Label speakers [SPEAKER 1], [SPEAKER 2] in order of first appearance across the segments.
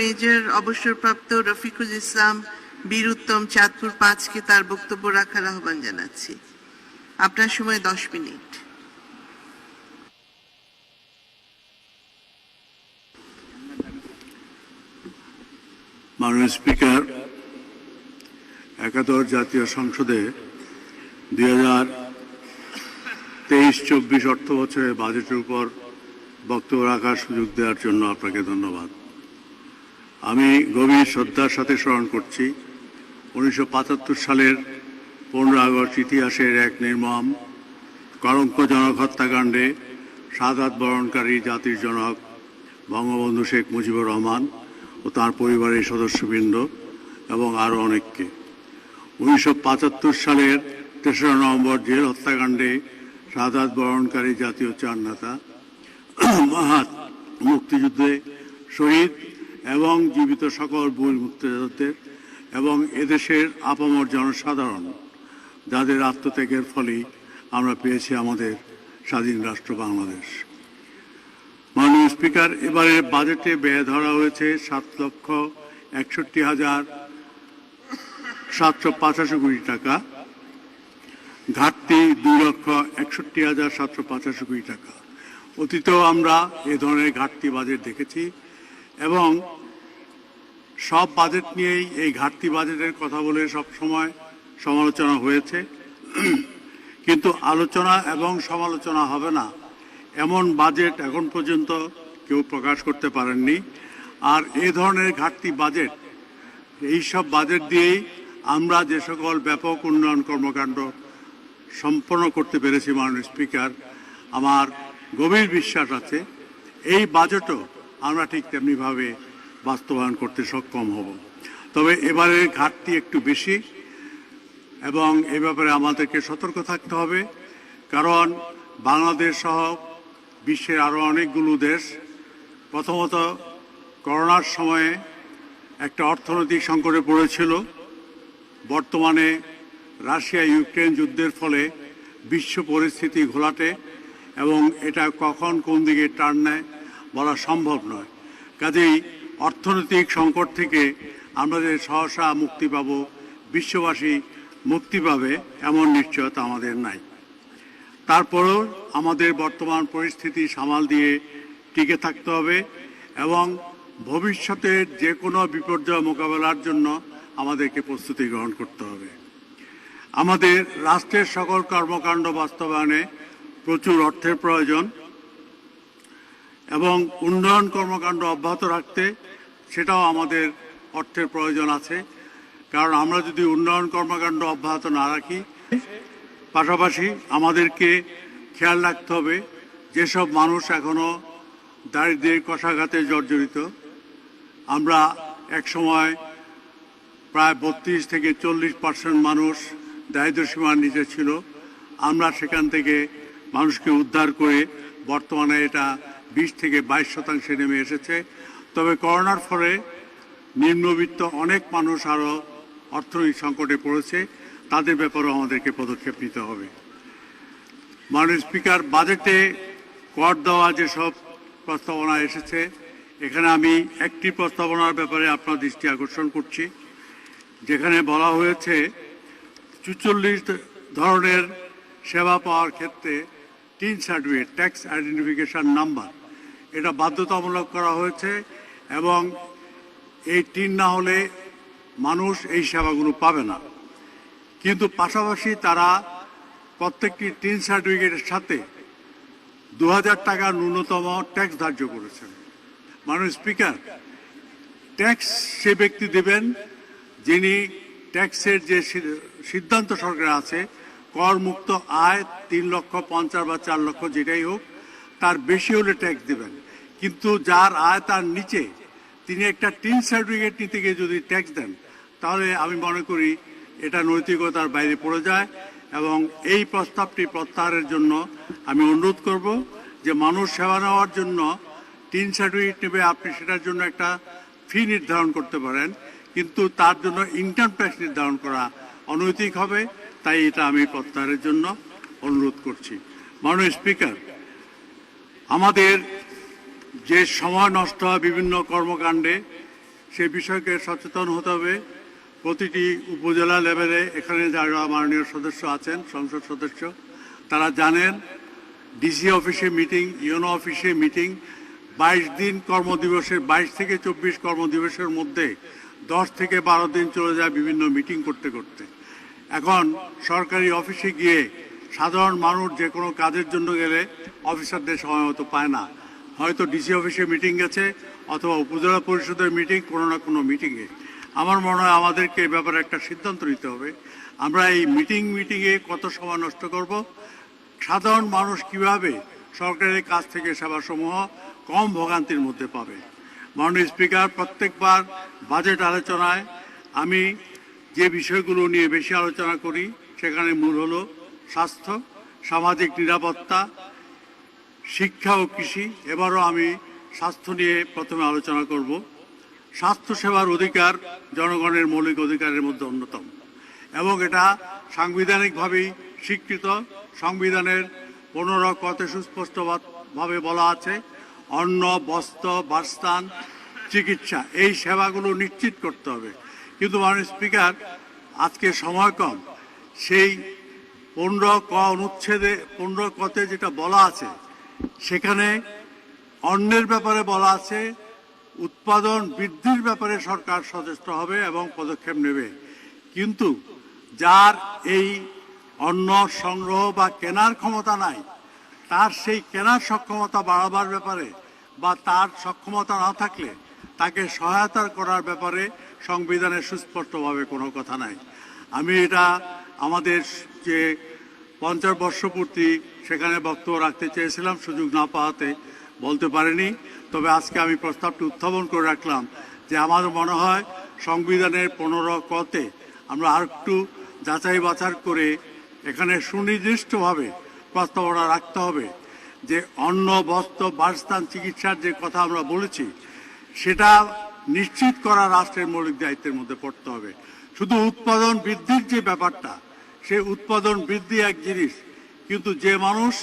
[SPEAKER 1] Major, অবসরপ্রাপ্ত রফিকুল ইসলাম বীর উত্তম চাঁদপুর পাঁচকে তার বক্তব্য রাখার আহ্বান জানাচ্ছি। আপনার সময় দশ মিনিট।
[SPEAKER 2] মাননীয় স্পিকার, একাদশ জাতীয় সংসদে দুই হাজার তেইশ, চব্বিশ অর্থ বছরের বাজেটের উপর বক্তব্য রাখার সুযোগ দেওয়ার জন্য আপনাকে ধন্যবাদ। আমি গভীর শ্রদ্ধার সাথে স্মরণ করছি। উনিশশো পঁচাত্তর সালের পনেরো আগস্ট ইতিহাসের এক নির্মম কলঙ্কজনক হত্যাকাণ্ডে সাদাত বরণকারী জাতির জনক বঙ্গবন্ধু শেখ মুজিবুর রহমান ও তার পরিবারের সদস্যবৃন্দ এবং আরও অনেককে। উনিশশো পঁচাত্তর সালের তেসরা নভেম্বর জেল হত্যাকাণ্ডে সাদাত বরণকারী জাতীয় চার নেতা মহাত মুক্তিযুদ্ধে শহীদ এবং জীবিত সকল বীর মুক্তিযোদ্ধাদের এবং এদেশের আপামর জনসাধারণ, যাদের আত্মত্যাগের ফলেই আমরা পেয়েছি আমাদের স্বাধীন রাষ্ট্র বাংলাদেশ। মাননীয় স্পিকার এবারে বাজেটে ব্যয় ধরা হয়েছে সাত লক্ষ একষট্টি হাজার সাতশো পঁচাশি কোটি টাকা। ঘাটতি দুই লক্ষ একষট্টি হাজার সাতশো পঁচাশি কোটি টাকা। অতীতেও আমরা এ ধরনের ঘাটতি বাজেট দেখেছি। এবং সব বাজেট নিয়েই এই ঘাটতি বাজেটের কথা বলে সব সময় সমালোচনা হয়েছে। কিন্তু আলোচনা এবং সমালোচনা হবে না। এমন বাজেট এখন পর্যন্ত কেউ প্রকাশ করতে পারেননি। আর এ ধরনের ঘাটতি বাজেট এই সব বাজেট দিয়েই আমরা যে সকল ব্যাপক উন্নয়ন কর্মকাণ্ড সম্পন্ন করতে পেরেছি মাননীয় স্পিকার আমার গভীর বিশ্বাস আছে, এই বাজেটও আমরা ঠিক তেমনিভাবে বাস্তবায়ন করতে সক্ষম হব। তবে এবারের ঘাটতি একটু বেশি এবং এ ব্যাপারে আমাদেরকে সতর্ক থাকতে হবে, কারণ বাংলাদেশ সহ বিশ্বের আরও অনেকগুলো দেশ প্রথমত করোনার সময়ে একটা অর্থনৈতিক সংকটে পড়েছিল। বর্তমানে রাশিয়া, ইউক্রেন যুদ্ধের ফলে বিশ্ব পরিস্থিতি ঘোলাটে এবং এটা কখন কোন দিকে টার্ন নেয় বলা সম্ভব নয়। কাজেই অর্থনৈতিক সংকট থেকে আমরা যে সহসা মুক্তি পাব, বিশ্ববাসী মুক্তি পাবে, এমন নিশ্চয়তা আমাদের নাই। তারপরেও আমাদের বর্তমান পরিস্থিতি সামাল দিয়ে টিকে থাকতে হবে এবং ভবিষ্যতের যে কোনো বিপর্যয় মোকাবেলার জন্য আমাদেরকে প্রস্তুতি গ্রহণ করতে হবে। আমাদের রাষ্ট্রের সকল কর্মকাণ্ড বাস্তবায়নে প্রচুর অর্থের প্রয়োজন। এবং উন্নয়ন কর্মকাণ্ড অব্যাহত রাখতে সেটাও আমাদের অর্থের প্রয়োজন আছে। কারণ আমরা যদি উন্নয়ন কর্মকাণ্ড অব্যাহত না রাখি, পাশাপাশি আমাদেরকে খেয়াল রাখতে হবে, যেসব মানুষ এখনও দারিদ্রের কষাঘাতে জর্জরিত, আমরা এক সময় প্রায় বত্রিশ থেকে চল্লিশ পার্সেন্ট মানুষ দারিদ্র সীমার নিচে ছিল। আমরা সেখান থেকে মানুষকে উদ্ধার করে বর্তমানে এটা বিশ থেকে বাইশ শতাংশে নেমে এসেছে। তবে করোনার ফলে নিম্নবিত্ত অনেক মানুষ আরও অর্থনৈতিক সংকটে পড়েছে। তাদের ব্যাপারেও আমাদেরকে পদক্ষেপ নিতে হবে। মাননীয় স্পিকার, বাজেটে কর দেওয়া যেসব প্রস্তাবনা এসেছে, এখানে আমি একটি প্রস্তাবনার ব্যাপারে আপনার দৃষ্টি আকর্ষণ করছি। যেখানে বলা হয়েছে, চুচল্লিশ ধরনের সেবা পাওয়ার ক্ষেত্রে TIN certificate, tax identification number এটা বাধ্যতামূলক করা হয়েছে এবং এই টিন না হলে মানুষ এই সেবাগুলো পাবে না। কিন্তু পাশাপাশি তারা প্রত্যেকটি টিন সার্টিফিকেটের সাথে দু হাজার টাকা ন্যূনতম ট্যাক্স ধার্য করেছেন। মানুষ স্পিকার, ট্যাক্স সে ব্যক্তি দেবেন যিনি ট্যাক্সের যে সিদ্ধান্ত সরকার আছে, করমুক্ত আয় তিন লক্ষ পঞ্চাশ বা চার লক্ষ যেটাই হোক, তার বেশি হলে ট্যাক্স দেবেন। কিন্তু যার আয় তার নিচে, তিনি একটা টিন সার্টিফিকেট নিতে গিয়ে যদি ট্যাক্স দেন, তাহলে আমি মনে করি এটা নৈতিকতার বাইরে পড়ে যায় এবং এই প্রস্তাবটি প্রত্যাহারের জন্য আমি অনুরোধ করব যে মানুষ সেবা নেওয়ার জন্য টিন সার্টিফিকেট নেবে, আপনি সেটার জন্য একটা ফি নির্ধারণ করতে পারেন। কিন্তু তার জন্য ইনকাম ট্যাক্স নির্ধারণ করা অনৈতিক হবে, তাই এটা আমি প্রত্যাহারের জন্য অনুরোধ করছি। মাননীয় স্পিকার আমাদের যে সময় নষ্ট হয় বিভিন্ন কর্মকাণ্ডে, সে বিষয়কে সচেতন হতে হবে। প্রতিটি উপজেলা লেভেলে এখানে যারা মাননীয় সদস্য আছেন, সংসদ সদস্য, তারা জানেন, ডিসি অফিসে মিটিং, ইউনো অফিসে মিটিং, বাইশ দিন কর্মদিবসের, বাইশ থেকে চব্বিশ কর্মদিবসের মধ্যে দশ থেকে বারো দিন চলে যায় বিভিন্ন মিটিং করতে করতে। এখন সরকারি অফিসে গিয়ে সাধারণ মানুষ যে কোনো কাজের জন্য গেলে অফিসারদের সময় মতো পায় না। হয়তো ডিসি অফিসে মিটিং গেছে অথবা উপজেলা পরিষদের মিটিং কোনো না কোনো মিটিংয়ে আমার মনে হয় আমাদেরকে এ ব্যাপারে একটা সিদ্ধান্ত নিতে হবে। আমরা এই মিটিং মিটিংয়ে কত সময় নষ্ট করব? সাধারণ মানুষ কীভাবে সরকারের কাছ থেকে সেবাসমূহ কম ভোগান্তির মধ্যে পাবে? মাননীয় স্পিকার, প্রত্যেকবার বাজেট আলোচনায় আমি যে বিষয়গুলো নিয়ে বেশি আলোচনা করি, সেখানে মূল হলো স্বাস্থ্য, সামাজিক নিরাপত্তা শিক্ষা ও কৃষি, এবারও আমি স্বাস্থ্য নিয়ে প্রথমে আলোচনা করব। স্বাস্থ্য সেবার অধিকার জনগণের মৌলিক অধিকারের মধ্যে অন্যতম এবং এটা সাংবিধানিকভাবেই স্বীকৃত। সংবিধানের পনেরো কতে সুস্পষ্টভাবে বলা আছে, অন্ন, বস্ত্র, বাসস্থান, চিকিৎসা, এই সেবাগুলো নিশ্চিত করতে হবে। কিন্তু মাননীয় স্পিকার, আজকে সময় কম, সেই পনেরো ক অনুচ্ছেদে, পনেরো কতে যেটা বলা আছে সেখানে অন্যের ব্যাপারে বলা আছে, উৎপাদন বৃদ্ধির ব্যাপারে সরকার সচেষ্ট হবে এবং পদক্ষেপ নেবে। কিন্তু যার এই অন্ন সংগ্রহ বা কেনার ক্ষমতা নাই, তার সেই কেনার সক্ষমতা বাড়াবার ব্যাপারে বা তার সক্ষমতা না থাকলে তাকে সহায়তা করার ব্যাপারে সংবিধানে সুস্পষ্টভাবে কোনো কথা নাই। আমি এটা আমাদের যে পঞ্চাশ বর্ষপূর্তি সেখানে বক্তব্য রাখতে চেয়েছিলাম, সুযোগ না পাওয়াতে বলতে পারিনি। তবে আজকে আমি প্রস্তাবটি উত্থাপন করে রাখলাম যে আমার মনে হয় সংবিধানের পনেরো কতে আমরা আর একটু যাচাই বাছার করে এখানে সুনির্দিষ্টভাবে প্রস্তাবনা রাখতে হবে যে অন্ন, বস্ত্র, বাসস্থান, চিকিৎসার যে কথা আমরা বলেছি, সেটা নিশ্চিত করা রাষ্ট্রের মৌলিক দায়িত্বের মধ্যে পড়তে হবে। শুধু উৎপাদন বৃদ্ধির যে ব্যাপারটা সেই উৎপাদন বৃদ্ধি এক জিনিস। কিন্তু যে মানুষ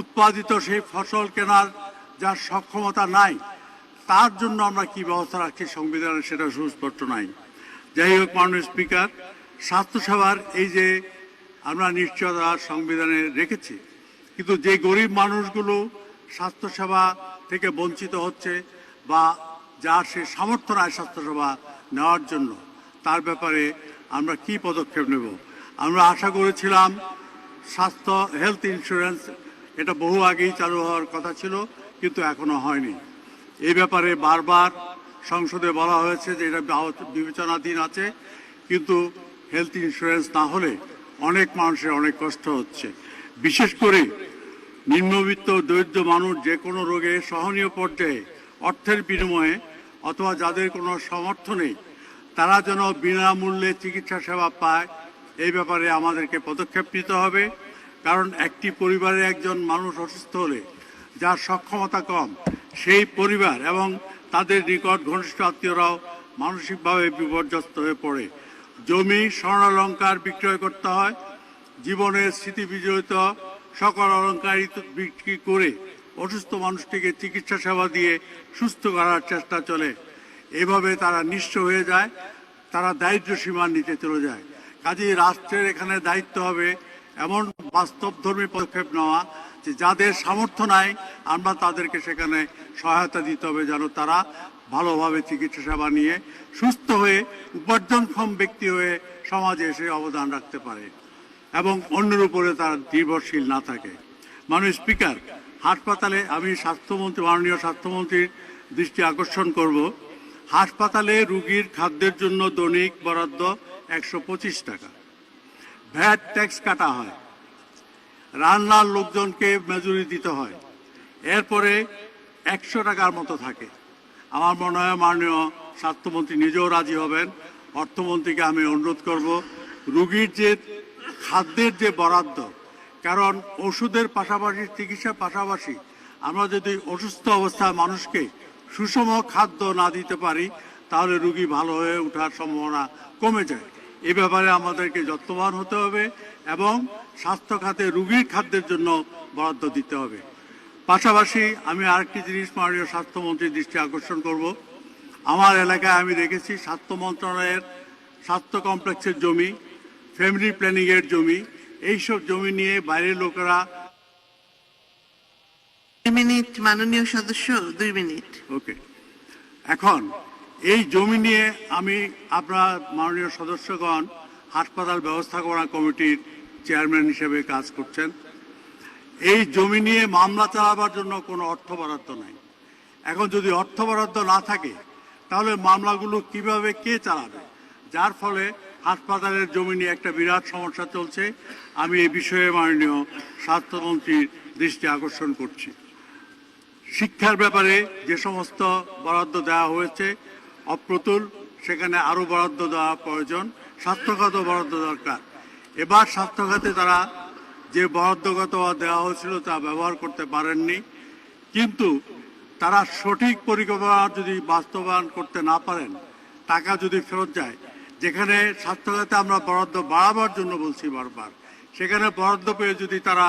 [SPEAKER 2] উৎপাদিত সেই ফসল কেনার যার সক্ষমতা নাই, তার জন্য আমরা কি ব্যবস্থা রাখছি সংবিধানে সেটা সুস্পষ্ট নাই। যাই হোক, মাননীয় স্পিকার, স্বাস্থ্যসেবার এই যে আমরা নিশ্চয়তা সংবিধানে রেখেছি, কিন্তু যে গরিব মানুষগুলো স্বাস্থ্যসেবা থেকে বঞ্চিত হচ্ছে বা যার সে সামর্থ্য নাই স্বাস্থ্যসেবা নেওয়ার জন্য, তার ব্যাপারে আমরা কি পদক্ষেপ নেব? আমরা আশা করেছিলাম স্বাস্থ্য হেলথ ইন্স্যুরেন্স এটা বহু আগেই চালু হওয়ার কথা ছিল, কিন্তু এখনও হয়নি। এই ব্যাপারে বারবার সংসদে বলা হয়েছে যে এটা বিবেচনাধীন আছে, কিন্তু হেলথ ইন্স্যুরেন্স না হলে অনেক মানুষের অনেক কষ্ট হচ্ছে। বিশেষ করে নিম্নবিত্ত দরিদ্র মানুষ যে কোনো রোগে সহনীয় পর্যায়ে অর্থের বিনিময়ে অথবা যাদের কোনো সামর্থ্য নেই, তারা যেন বিনামূল্যে চিকিৎসা সেবা পায় এই ব্যাপারে আমাদেরকে পদক্ষেপ নিতে হবে, কারণ একটি পরিবারে একজন মানুষ অসুস্থ হলে, যার সক্ষমতা কম, সেই পরিবার এবং তাদের নিকট ঘনিষ্ঠ আত্মীয়রাও মানসিকভাবে বিপর্যস্ত হয়ে পড়ে। জমি স্বর্ণালঙ্কার বিক্রয় করতে হয় জীবনের স্মৃতি বিজড়িত সকল অলঙ্কার বিক্রি করে অসুস্থ মানুষটিকে চিকিৎসা সেবা দিয়ে সুস্থ করার চেষ্টা চলে। এভাবে তারা নিঃস্ব হয়ে যায়, তারা দারিদ্র সীমার নিচে চলে যায়। কাজেই রাষ্ট্রের এখানে দায়িত্ব হবে এমন বাস্তবধর্মী পদক্ষেপ নেওয়া যে যাদের সামর্থ্য নাই, আমরা তাদেরকে সেখানে সহায়তা দিতে হবে যেন তারা ভালোভাবে চিকিৎসা সেবা নিয়ে সুস্থ হয়ে উপার্জনক্ষম ব্যক্তি হয়ে সমাজে এসে অবদান রাখতে পারে এবং অন্যের উপরে তারা নির্ভরশীল না থাকে। মাননীয় স্পিকার, হাসপাতালে আমি স্বাস্থ্যমন্ত্রী, মাননীয় স্বাস্থ্যমন্ত্রীর দৃষ্টি আকর্ষণ করব। হাসপাতালে রুগীর খাদ্যের জন্য দৈনিক বরাদ্দ একশো পঁচিশ টাকা। ভ্যাট ট্যাক্স কাটা হয়। রান্নার লোকজনকে মজুরি দিতে হয়। এরপরে একশো টাকার মতো থাকে। আমার মনে হয় মাননীয় স্বাস্থ্যমন্ত্রী নিজেও রাজি হবেন। অর্থমন্ত্রীকে আমি অনুরোধ করব, রুগীর যে খাদ্যের যে বরাদ্দ, কারণ ওষুধের পাশাপাশি, চিকিৎসার পাশাপাশি আমরা যদি অসুস্থ অবস্থায় মানুষকে সুষম খাদ্য না দিতে পারি, তাহলে রুগী ভালো হয়ে ওঠার সম্ভাবনা কমে যায়। এ ব্যাপারে আমাদেরকে যত্নবান হতে হবে এবং স্বাস্থ্য খাতে রুগীর খাদ্যের জন্য বরাদ্দ দিতে হবে। পাশাপাশি আমি আরেকটি জিনিস মাননীয় স্বাস্থ্যমন্ত্রীর দৃষ্টি আকর্ষণ করব। আমার এলাকায় আমি দেখেছি স্বাস্থ্য মন্ত্রণালয়ের স্বাস্থ্য কমপ্লেক্সের জমি ফ্যামিলি প্ল্যানিংয়ের জমি এইসব জমি নিয়ে বাইরের লোকেরা
[SPEAKER 1] মিনিট মাননীয় সদস্য দুই মিনিট।
[SPEAKER 2] ওকে। এখন এই জমি নিয়ে আমি আপনার মাননীয় সদস্যগণ হাসপাতাল ব্যবস্থাপনা কমিটির চেয়ারম্যান হিসেবে কাজ করছেন। এই জমি নিয়ে মামলা চালাবার জন্য কোনো অর্থ বরাদ্দ নাই। এখন যদি অর্থ বরাদ্দ না থাকে, তাহলে মামলাগুলো কীভাবে কে চালাবে? যার ফলে হাসপাতালের জমি নিয়ে একটা বিরাট সমস্যা চলছে। আমি এই বিষয়ে মাননীয় স্বাস্থ্যমন্ত্রীর দৃষ্টি আকর্ষণ করছি। শিক্ষার ব্যাপারে যে সমস্ত বরাদ্দ দেওয়া হয়েছে অপ্রতুল, সেখানে আরও বরাদ্দ দেওয়া প্রয়োজন, স্বাস্থ্যগত বরাদ্দ দরকার। এবার স্বাস্থ্যখাতে তারা যে বরাদ্দগত দেওয়া হয়েছিল তা ব্যবহার করতে পারেননি। কিন্তু তারা সঠিক পরিকল্পনা যদি বাস্তবায়ন করতে না পারেন, টাকা যদি ফেরত যায়, যেখানে স্বাস্থ্যখাতে আমরা বরাদ্দ বাড়াবার জন্য বলছি বারবার, সেখানে বরাদ্দ পেয়ে যদি তারা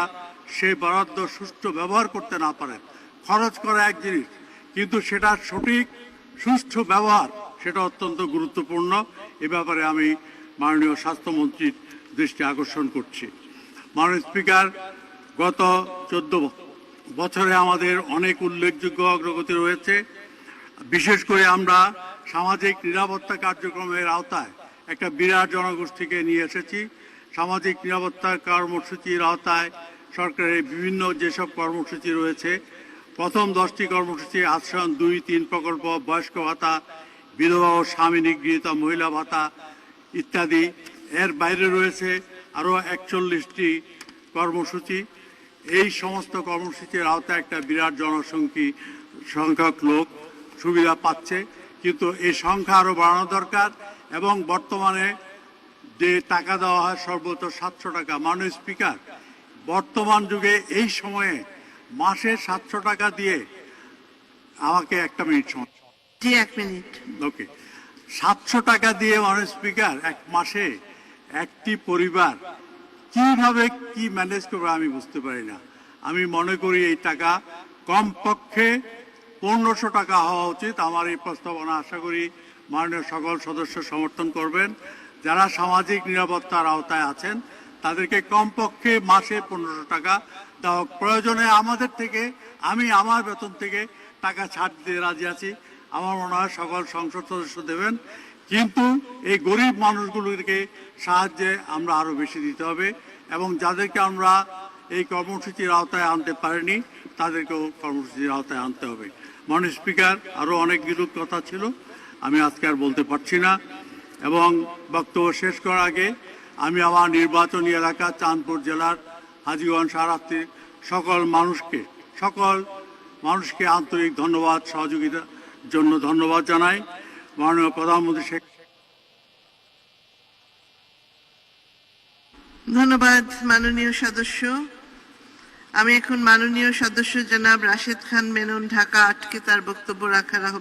[SPEAKER 2] সেই বরাদ্দ সুষ্ঠু ব্যবহার করতে না পারেন, খরচ করা এক জিনিস, কিন্তু সেটা সঠিক সুষ্ঠু ব্যবহার, সেটা অত্যন্ত গুরুত্বপূর্ণ। এ ব্যাপারে আমি মাননীয় স্বাস্থ্যমন্ত্রীর দৃষ্টি আকর্ষণ করছি। মাননীয় স্পিকার, গত চোদ্দ বছরে আমাদের অনেক উল্লেখযোগ্য অগ্রগতি রয়েছে। বিশেষ করে আমরা সামাজিক নিরাপত্তা কার্যক্রমের আওতায় একটা বিরাট জনগোষ্ঠীকে নিয়ে এসেছি। সামাজিক নিরাপত্তা কর্মসূচির আওতায় সরকারের বিভিন্ন যেসব কর্মসূচি রয়েছে প্রথম দশটি কর্মসূচি আশ্রয়ণ, দুই, তিন প্রকল্প, বয়স্ক ভাতা, বিধবা ও স্বামী নিগৃহীত মহিলা ভাতা ইত্যাদি। এর বাইরে রয়েছে আরও একচল্লিশটি কর্মসূচি। এই সমস্ত কর্মসূচির আওতায় একটা বিরাট জনসংখ্যী সংখ্যক লোক সুবিধা পাচ্ছে। কিন্তু এই সংখ্যা আরও বাড়ানো দরকার এবং বর্তমানে যে টাকা দেওয়া হয় সর্বোচ্চ সাতশো টাকা। মাননীয় স্পিকার, বর্তমান যুগে এই সময়ে মাসে সাতশো টাকা দিয়ে আমাকে একটা মিনিট সময়
[SPEAKER 1] জি এক মিনিট।
[SPEAKER 2] ওকে। সাতশো টাকা দিয়ে মাননীয় স্পিকার এক মাসে একটি পরিবার কীভাবে কি ম্যানেজ করবে আমি বুঝতে পারি না। আমি মনে করি এই টাকা কমপক্ষে পনেরোশো টাকা হওয়া উচিত। আমার এই প্রস্তাবনা আশা করি মাননীয় সকল সদস্য সমর্থন করবেন। যারা সামাজিক নিরাপত্তার আওতায় আছেন তাদেরকে কমপক্ষে মাসে পনেরোশো টাকা হোক। প্রয়োজনে আমাদের থেকে, আমি আমার বেতন থেকে টাকা ছাড় দিতে রাজি আছি। আমার মনে হয় সকল সংসদ সদস্য দেবেন। কিন্তু এই গরিব মানুষগুলোকে সাহায্যে আমরা আরও বেশি দিতে হবে এবং যাদেরকে আমরা এই কর্মসূচির আওতায় আনতে পারিনি, তাদেরকেও কর্মসূচির আওতায় আনতে হবে। মাননীয় স্পিকার, আরও অনেকগুলো কথা ছিল, আমি আজকে আর বলতে পারছি না। এবং বক্তব্য শেষ করার আগে আমি আমার নির্বাচনী এলাকা চাঁদপুর জেলার হাজিগঞ্জ সারাত্রির সকল মানুষকে সকল মানুষকে আন্তরিক ধন্যবাদ সহযোগিতার জন্য ধন্যবাদ জানাই। মাননীয় প্রধানমন্ত্রী শেখ
[SPEAKER 1] ধন্যবাদ মাননীয় সদস্য। আমি এখন মাননীয় সদস্য জনাব রাশেদ খান মেনন, ঢাকা আটকে তার বক্তব্য রাখার